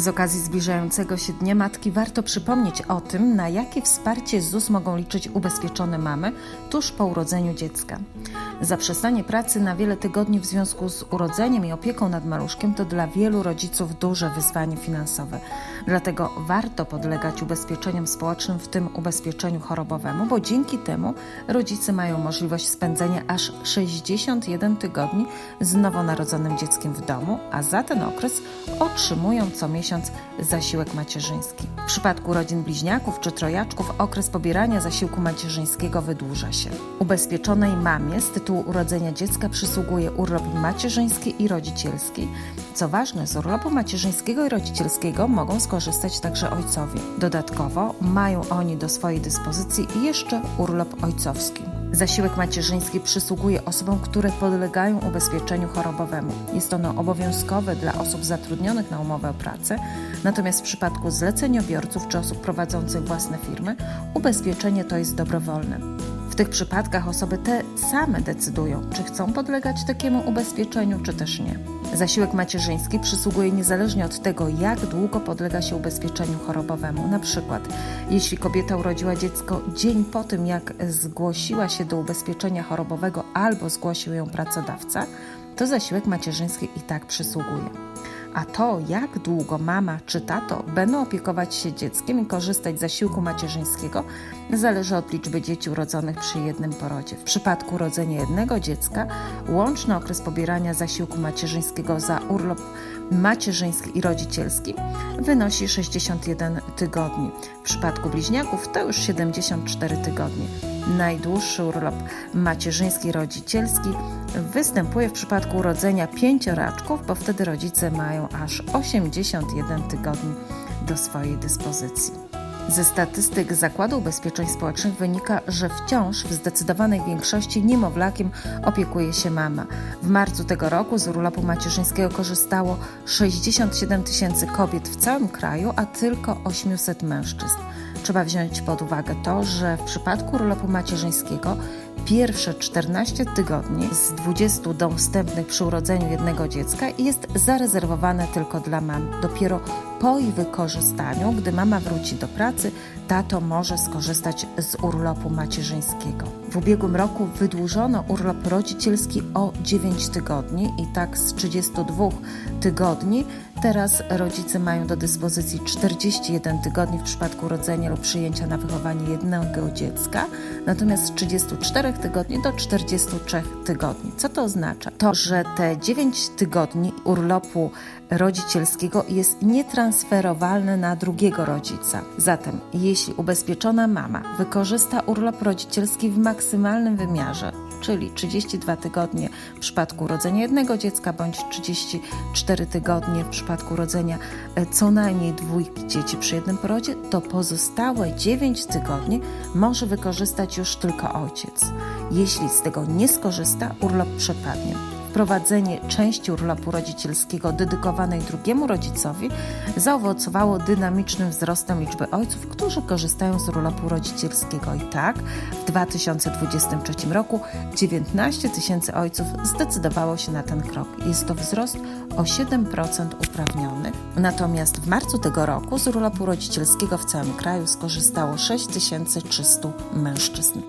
Z okazji zbliżającego się Dnia Matki warto przypomnieć o tym, na jakie wsparcie ZUS mogą liczyć ubezpieczone mamy tuż po urodzeniu dziecka. Zaprzestanie pracy na wiele tygodni w związku z urodzeniem i opieką nad maluszkiem to dla wielu rodziców duże wyzwanie finansowe. Dlatego warto podlegać ubezpieczeniom społecznym, w tym ubezpieczeniu chorobowemu, bo dzięki temu rodzice mają możliwość spędzenia aż 61 tygodni z nowonarodzonym dzieckiem w domu, a za ten okres otrzymują co miesiąc zasiłek macierzyński. W przypadku rodzin bliźniaków czy trojaczków okres pobierania zasiłku macierzyńskiego wydłuża się. Ubezpieczonej mamie z tytułu urodzenia dziecka przysługuje urlop macierzyński i rodzicielski. Co ważne, z urlopu macierzyńskiego i rodzicielskiego mogą skorzystać także ojcowie. Dodatkowo mają oni do swojej dyspozycji jeszcze urlop ojcowski. Zasiłek macierzyński przysługuje osobom, które podlegają ubezpieczeniu chorobowemu. Jest ono obowiązkowe dla osób zatrudnionych na umowę o pracę, natomiast w przypadku zleceniobiorców czy osób prowadzących własne firmy ubezpieczenie to jest dobrowolne. Tych przypadkach osoby te same decydują, czy chcą podlegać takiemu ubezpieczeniu, czy też nie. Zasiłek macierzyński przysługuje niezależnie od tego, jak długo podlega się ubezpieczeniu chorobowemu. Na przykład, jeśli kobieta urodziła dziecko dzień po tym, jak zgłosiła się do ubezpieczenia chorobowego albo zgłosił ją pracodawca, to zasiłek macierzyński i tak przysługuje. A to, jak długo mama czy tato będą opiekować się dzieckiem i korzystać z zasiłku macierzyńskiego, zależy od liczby dzieci urodzonych przy jednym porodzie. W przypadku urodzenia jednego dziecka, łączny okres pobierania zasiłku macierzyńskiego za urlop macierzyński i rodzicielski wynosi 61 tygodni. W przypadku bliźniaków to już 74 tygodnie. Najdłuższy urlop macierzyński rodzicielski występuje w przypadku urodzenia pięcioraczków, bo wtedy rodzice mają aż 81 tygodni do swojej dyspozycji. Ze statystyk Zakładu Ubezpieczeń Społecznych wynika, że wciąż w zdecydowanej większości niemowlakiem opiekuje się mama. W marcu tego roku z urlopu macierzyńskiego korzystało 67 tysięcy kobiet w całym kraju, a tylko 800 mężczyzn. Trzeba wziąć pod uwagę to, że w przypadku urlopu macierzyńskiego pierwsze 14 tygodni z 20 dostępnych przy urodzeniu jednego dziecka jest zarezerwowane tylko dla mam. Dopiero po ich wykorzystaniu, gdy mama wróci do pracy, tato może skorzystać z urlopu macierzyńskiego. W ubiegłym roku wydłużono urlop rodzicielski o 9 tygodni i tak z 32 tygodni teraz rodzice mają do dyspozycji 41 tygodni w przypadku urodzenia lub przyjęcia na wychowanie jednego dziecka, natomiast z 34 tygodni do 43 tygodni. Co to oznacza? To, że te 9 tygodni urlopu rodzicielskiego jest nietransferowalne na drugiego rodzica. Zatem, jeśli ubezpieczona mama wykorzysta urlop rodzicielski w maksymalnym wymiarze, czyli 32 tygodnie w przypadku urodzenia jednego dziecka, bądź 34 tygodnie w przypadku urodzenia e, co najmniej dwójki dzieci przy jednym porodzie, to pozostałe 9 tygodni może wykorzystać już tylko ojciec. Jeśli z tego nie skorzysta, urlop przepadnie wprowadzenie części urlopu rodzicielskiego dedykowanej drugiemu rodzicowi zaowocowało dynamicznym wzrostem liczby ojców, którzy korzystają z urlopu rodzicielskiego. I tak w 2023 roku 19 tysięcy ojców zdecydowało się na ten krok. Jest to wzrost o 7% uprawnionych. Natomiast w marcu tego roku z urlopu rodzicielskiego w całym kraju skorzystało 6300 mężczyzn.